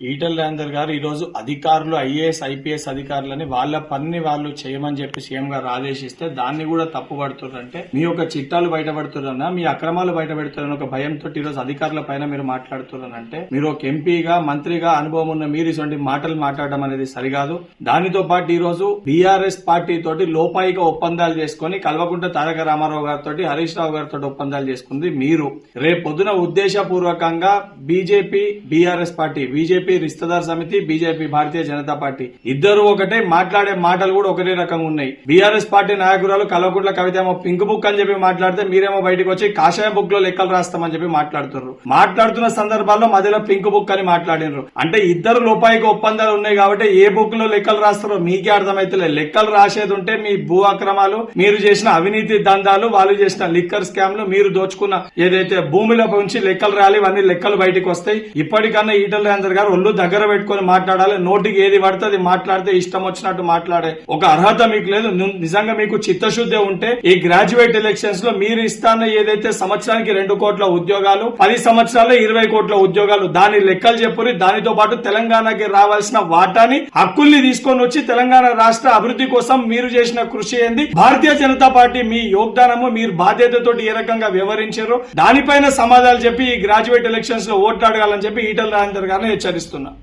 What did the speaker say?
ఈటల్ రాజేందర్ గారు ఈరోజు అధికారులు ఐఏఎస్ ఐపీఎస్ అధికారులని వాళ్ళ పని వాళ్ళు చేయమని చెప్పి సీఎం గారు ఆదేశిస్తే దాన్ని కూడా తప్పుపడుతున్నారంటే మీ యొక్క చిట్టాలు బయటపడుతున్నారన్నా మీ అక్రమాలు బయటపెడుతున్నారని ఒక భయంతో ఈరోజు అధికారుల పైన మీరు మాట్లాడుతున్నారంటే మీరు ఒక ఎంపీగా మంత్రిగా అనుభవం ఉన్న మీరు ఇటువంటి మాటలు మాట్లాడడం అనేది సరికాదు. దానితో పాటు ఈరోజు బీఆర్ఎస్ పార్టీ తోటి లోపాయిక ఒప్పందాలు చేసుకుని కల్వకుంట తారక రామారావు గారితో హరీష్ రావు గారితో ఒప్పందాలు చేసుకుంది మీరు. రేపు పొద్దున ఉద్దేశపూర్వకంగా బీజేపీ బీఆర్ఎస్ పార్టీ బీజేపీ రిస్తదార్ సమితి బీజేపీ భారతీయ జనతా పార్టీ. ఇద్దరు ఒకటే మాట్లాడే మాటలు కూడా ఒకటే రకంగా ఉన్నాయి. బీఆర్ఎస్ పార్టీ నాయకురాలు కలవకుంట్ల కవిత ఏమో పింక్ బుక్ అని చెప్పి మాట్లాడితే మీరేమో బయటకు వచ్చి కాషాయ బుక్లో లెక్కలు రాస్తామని చెప్పి మాట్లాడుతున్నారు. మాట్లాడుతున్న సందర్భాల్లో మధ్యలో పింక్ బుక్ అని మాట్లాడినారు. అంటే ఇద్దరు లోపాయికి ఒప్పందాలు ఉన్నాయి కాబట్టి ఏ బుక్లో లెక్కలు రాస్తారో మీకే అర్థమైతలే లెక్కలు రాసేది ఉంటే మీ భూ అక్రమాలు మీరు చేసిన అవినీతి దందాలు వాళ్ళు చేసిన లిక్కర్ స్కామ్లు మీరు దోచుకున్న ఏదైతే భూమిలో ఉంచి లెక్కలు రాలి ఇవన్నీ లెక్కలు బయటకు వస్తాయి. ఇప్పటికన్నా ఈటల రాజేందర్ గారు ఒళ్ళు దగ్గర పెట్టుకొని మాట్లాడాలి. నోటికి ఏది పడితే అది మాట్లాడితే ఇష్టం వచ్చినట్టు మాట్లాడే. ఒక అర్హత మీకు లేదు. నిజంగా మీకు చిత్తశుద్ధి ఉంటే ఈ గ్రాడ్యుయేట్ ఎలక్షన్స్లో మీరు ఇస్తాన్న ఏదైతే సంవత్సరానికి రెండు కోట్ల ఉద్యోగాలు పది సంవత్సరాల్లో ఇరవై కోట్ల ఉద్యోగాలు దాని లెక్కలు చెప్పుని దానితో పాటు తెలంగాణకి రావాల్సిన వాటాని హక్కుల్ని తీసుకొని వచ్చి తెలంగాణ రాష్ట్ర అభివృద్ధి కోసం మీరు చేసిన కృషి ఏంది? భారతీయ జనతా పార్టీ మీ యోగదానము మీరు బాధ్యతతోటి ఏ రకంగా వ్యవహరించారు? దానిపైన సమాధానాలు చెప్పి ఈ గ్రాడ్యుయేట్ ఎలక్షన్స్లో ఓట్లాడగాలని చెప్పి ఈటల రాజేందర్ గారిని esto,